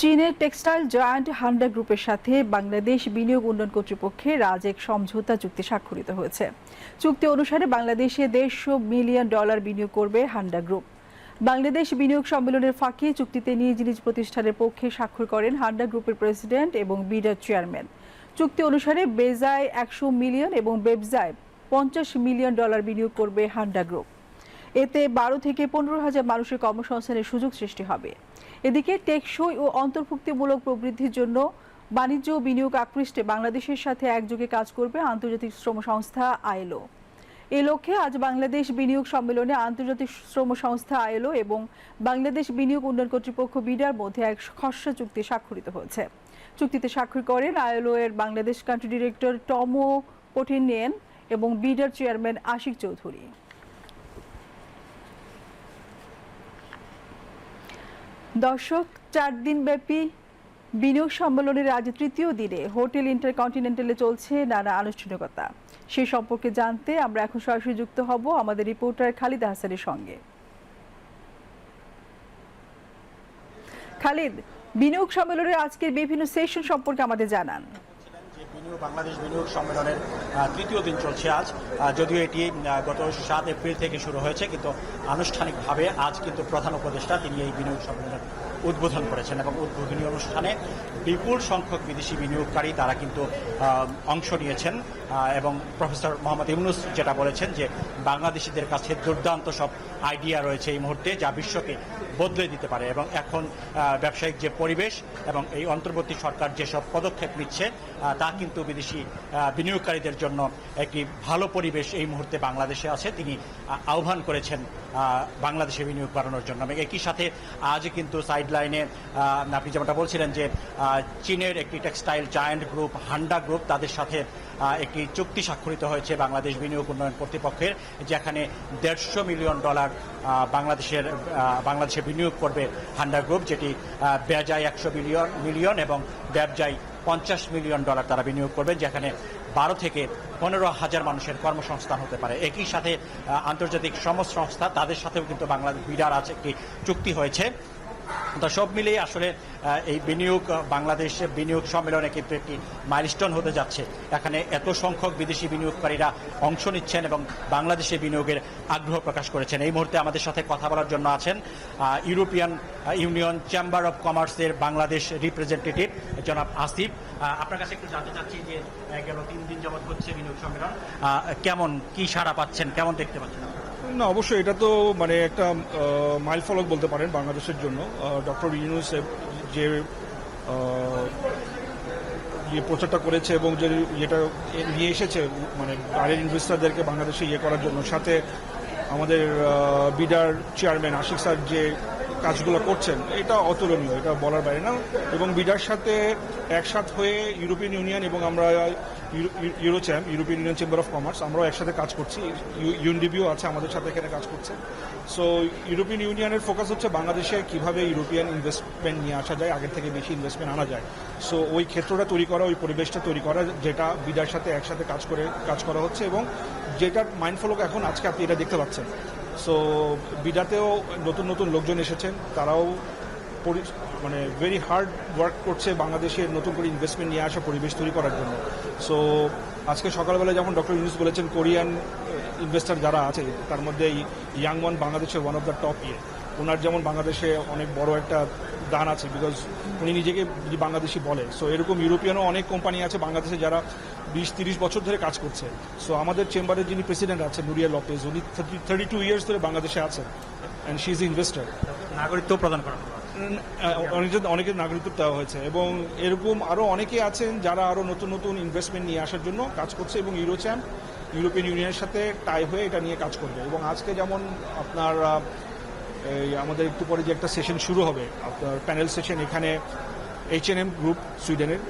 চীনের textile joint হান্ডা গ্রুপের সাথে বাংলাদেশ বিনিয়োগ উন্নয়ন কর্তৃপক্ষের আজ এক সমঝোতা চুক্তি স্বাক্ষরিত হয়েছে। চুক্তি অনুসারে বাংলাদেশে দেড়শো মিলিয়ন ডলার বিনিয়োগ করবে হান্ডা গ্রুপ। বাংলাদেশ বিনিয়োগ সম্মেলনের ফাঁকে চুক্তিতে নিজ নিজ প্রতিষ্ঠানের পক্ষে স্বাক্ষর করেন হান্ডা গ্রুপের প্রেসিডেন্ট এবং বিডার চেয়ারম্যান। চুক্তি অনুসারে বেজায় একশো মিলিয়ন এবং বেবজায় পঞ্চাশ মিলিয়ন ডলার বিনিয়োগ করবে হান্ডা গ্রুপ। এতে বারো থেকে পনেরো হাজার মানুষের কর্মসংস্থানের সুযোগ সৃষ্টি হবে। এদিকে টেকসই ও অন্তর্ভুক্তিমূলক প্রবৃদ্ধির জন্য বাণিজ্য ও বিনিয়োগ আকৃষ্টে বাংলাদেশের সাথে একযোগে কাজ করবে আন্তর্জাতিক শ্রম সংস্থা আইএলও। এ লক্ষ্যে আজ বাংলাদেশ বিনিয়োগ সম্মেলনে আন্তর্জাতিক শ্রম সংস্থা আইএলও এবং বাংলাদেশ বিনিয়োগ উন্নয়ন কর্তৃপক্ষ বিডার মধ্যে এক খসড়া চুক্তি স্বাক্ষরিত হয়েছে। চুক্তিতে স্বাক্ষর করেন আইএলও এর Bangladesh country director Tomoo Poutiainen এবং বিডার চেয়ারম্যান আশিক চৌধুরী। দর্শক, চার দিনব্যাপী বিনিয়োগ সম্মেলনের আজ তৃতীয় দিনে হোটেল ইন্টারকন্টিনেন্টালে চলছে নানা আনুষ্ঠানিকতা। সে সম্পর্কে জানতে আমরা এখন সরাসরি যুক্ত হব আমাদের রিপোর্টার খালিদ হাসানের সঙ্গে। খালিদ, বিনিয়োগ সম্মেলনের আজকের বিভিন্ন সেশন সম্পর্কে আমাদের জানান। বাংলাদেশ বিনিয়োগ সম্মেলনের তৃতীয় দিন চলছে আজ। যদিও এটি গত সাত এপ্রিল থেকে শুরু হয়েছে, কিন্তু আনুষ্ঠানিকভাবে আজ কিন্তু প্রধান উপদেষ্টা তিনি এই বিনিয়োগ সম্মেলন উদ্বোধন করেছেন এবং উদ্বোধনী অনুষ্ঠানে বিপুল সংখ্যক বিদেশি বিনিয়োগকারী তারা কিন্তু অংশ নিয়েছেন এবং প্রফেসর মোহাম্মদ ইউনুস যেটা বলেছেন যে বাংলাদেশিদের কাছে দুর্দান্ত সব আইডিয়া রয়েছে এই মুহূর্তে যা বিশ্বকে বদলে দিতে পারে এবং এখন ব্যবসায়িক যে পরিবেশ এবং এই অন্তর্বর্তী সরকার যেসব পদক্ষেপ নিচ্ছে তা কিন্তু বিদেশি বিনিয়োগকারীদের জন্য একটি ভালো পরিবেশ এই মুহূর্তে বাংলাদেশে আছে। তিনি আহ্বান করেছেন বাংলাদেশে বিনিয়োগ বাড়ানোর জন্য। একই সাথে আজ কিন্তু সাইড লাইনে আপনি যেমনটা বলছিলেন যে চীনের একটি textile giant group, Handa group, তাদের সাথে একটি চুক্তি স্বাক্ষরিত হয়েছে বাংলাদেশ বিনিয়োগ উন্নয়ন কর্তৃপক্ষের, যেখানে দেড়শো মিলিয়ন ডলার বাংলাদেশের বাংলাদেশে বিনিয়োগ করবে হান্ডা গ্রুপ, যেটি ব্যয় একশো মিলিয়ন মিলিয়ন এবং ব্যবজায় পঞ্চাশ মিলিয়ন ডলার তারা বিনিয়োগ করবে, যেখানে বারো থেকে পনেরো হাজার মানুষের কর্মসংস্থান হতে পারে। একই সাথে আন্তর্জাতিক শ্রম সংস্থা তাদের সাথেও কিন্তু বাংলাদেশ বিডার আছে, একটি চুক্তি হয়েছে। তো সব মিলিয়ে আসলে এই বিনিয়োগ বাংলাদেশ বিনিয়োগ সম্মেলনে কিন্তু একটি মাইলস্টোন হতে যাচ্ছে। এখানে এত সংখ্যক বিদেশি বিনিয়োগকারীরা অংশ নিচ্ছেন এবং বাংলাদেশে বিনিয়োগের আগ্রহ প্রকাশ করেছেন। এই মুহূর্তে আমাদের সাথে কথা বলার জন্য আছেন ইউরোপিয়ান ইউনিয়ন চেম্বার অব কমার্সের বাংলাদেশ রিপ্রেজেন্টেটিভ জনাব আসিফ। আপনার কাছে একটু জানতে চাচ্ছি যে গেল তিন দিন যাবৎ হচ্ছে বিনিয়োগ সম্মেলন। কেমন, কি সাড়া পাচ্ছেন, কেমন দেখতে পাচ্ছেন আপনারা? না, অবশ্যই এটা তো মানে একটা মাইল ফলক বলতে পারেন বাংলাদেশের জন্য। ডক্টর ইউনুস যে ইয়ে প্রচারটা করেছে এবং যে যেটা নিয়ে এসেছে মানে বাইরের ইনভেস্টারদেরকে বাংলাদেশে ইয়ে করার জন্য, সাথে আমাদের বিডার চেয়ারম্যান আশিক স্যার যে কাজগুলো করছেন, এটা অতুলনীয়, এটা বলার বাইরে না। এবং বিডার সাথে একসাথ হয়ে ইউরোপিয়ান ইউনিয়ন এবং আমরা Eurocham European union chamber of commerce আমরাও একসাথে কাজ করছি। ইউএনডিবিও আছে, আমাদের সাথে এখানে কাজ করছে। সো ইউরোপিয়ান ইউনিয়নের ফোকাস হচ্ছে বাংলাদেশে কীভাবে ইউরোপিয়ান ইনভেস্টমেন্ট নিয়ে আসা যায়, আগের থেকে বেশি ইনভেস্টমেন্ট আনা যায়। সো ওই ক্ষেত্রটা তৈরি করা, ওই পরিবেশটা তৈরি করা, যেটা বিডার সাথে একসাথে কাজ করে, কাজ করা হচ্ছে এবং যেটার মাইন্ডফলক এখন, আজকে আপনি এটা দেখতে পাচ্ছেন। সো বিডাতেও নতুন নতুন লোকজন এসেছেন, তারাও মানে ভেরি হার্ড ওয়ার্ক করছে বাংলাদেশের নতুন করে ইনভেস্টমেন্ট নিয়ে আসা পরিবেশ তৈরি করার জন্য। সো আজকে সকালবেলা যেমন ডক্টর ইউনুস বলেছেন কোরিয়ান ইনভেস্টর যারা আছে, তার মধ্যে ইয়াং ওয়ান বাংলাদেশের ওয়ান অফ দ্য টপ ইয়ে। ওনার যেমন বাংলাদেশে অনেক বড় একটা দান আছে বিকজ উনি নিজেকে বাংলাদেশি বলে সো এরকম ইউরোপিয়ানও অনেক কোম্পানি আছে বাংলাদেশে যারা বিশ, তিরিশ বছর ধরে কাজ করছে। সো আমাদের চেম্বারের যিনি প্রেসিডেন্ট আছেন নুরিয়া লপেজ উনি থার্টি টু ইয়ার্স ধরে বাংলাদেশে আছেন অ্যান্ড শি ইজ ইনভেস্টার নাগরিকত্ব প্রদান করা। অনেকের অনেকের নাগরিকত্ব দেওয়া হয়েছে এবং এরকম আরও অনেকে আছেন যারা আরও নতুন নতুন ইনভেস্টমেন্ট নিয়ে আসার জন্য কাজ করছে এবং ইউরোচ্যাম ইউরোপিয়ান ইউনিয়নের সাথে টাই হয়ে এটা নিয়ে কাজ করবে। এবং আজকে যেমন আপনার এই আমাদের একটু পরে যে একটা সেশন শুরু হবে, আপনার প্যানেল সেশন এখানে এইচ এন এম গ্রুপ সুইডেনের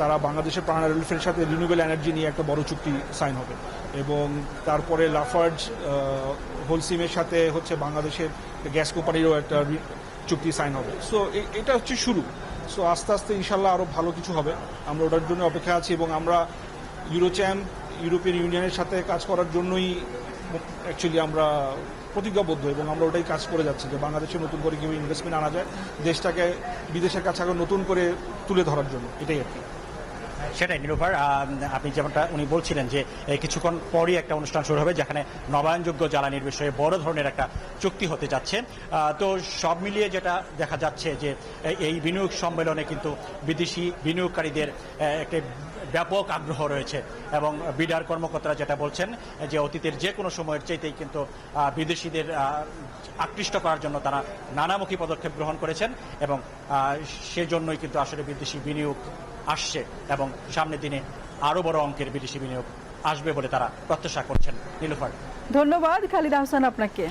তারা বাংলাদেশের প্রাণ রিলিফের সাথে রিনিউয়েবল এনার্জি নিয়ে একটা বড় চুক্তি সাইন হবে। এবং তারপরে লাফার্জ হোলসিমের সাথে হচ্ছে বাংলাদেশের গ্যাস কোম্পানিরও একটা চুক্তি সাইন হবে। সো এটা হচ্ছে শুরু। সো আস্তে আস্তে ইনশাল্লাহ আরও ভালো কিছু হবে। আমরা ওটার জন্য অপেক্ষা আছি এবং আমরা ইউরোচ্যাম ইউরোপিয়ান ইউনিয়নের সাথে কাজ করার জন্যই অ্যাকচুয়ালি আমরা প্রতিজ্ঞাবদ্ধ এবং আমরা ওটাই কাজ করে যাচ্ছি যে বাংলাদেশে নতুন করে কীভাবে ইনভেস্টমেন্ট আনা যায়, দেশটাকে, বিদেশের কাছে আগে নতুন করে তুলে ধরার জন্য। এটাই আর কি। সেটাই, নিরুপার আপনি যেমনটা উনি বলছিলেন যে কিছুক্ষণ পরই একটা অনুষ্ঠান শুরু হবে যেখানে নবায়নযোগ্য জ্বালানির বিষয়ে বড় ধরনের একটা চুক্তি হতে যাচ্ছে। তো সব মিলিয়ে যেটা দেখা যাচ্ছে যে এই- বিনিয়োগ সম্মেলনে কিন্তু বিদেশি বিনিয়োগকারীদের একটা ব্যাপক আগ্রহ রয়েছে এবং বিডার কর্মকর্তারা যেটা বলছেন, যে অতীতের যে কোনো সময়ের চাইতেই কিন্তু বিদেশিদের আকৃষ্ট করার জন্য তারা নানামুখী পদক্ষেপ গ্রহণ করেছেন এবং সেজন্যই কিন্তু আসলে বিদেশি বিনিয়োগ আসছে এবং সামনের দিনে আরও বড় অঙ্কের বিদেশি বিনিয়োগ আসবে বলে তারা প্রত্যাশা করছেন। নীলুফার। ধন্যবাদ, খালিদ আহসান আপনাকে।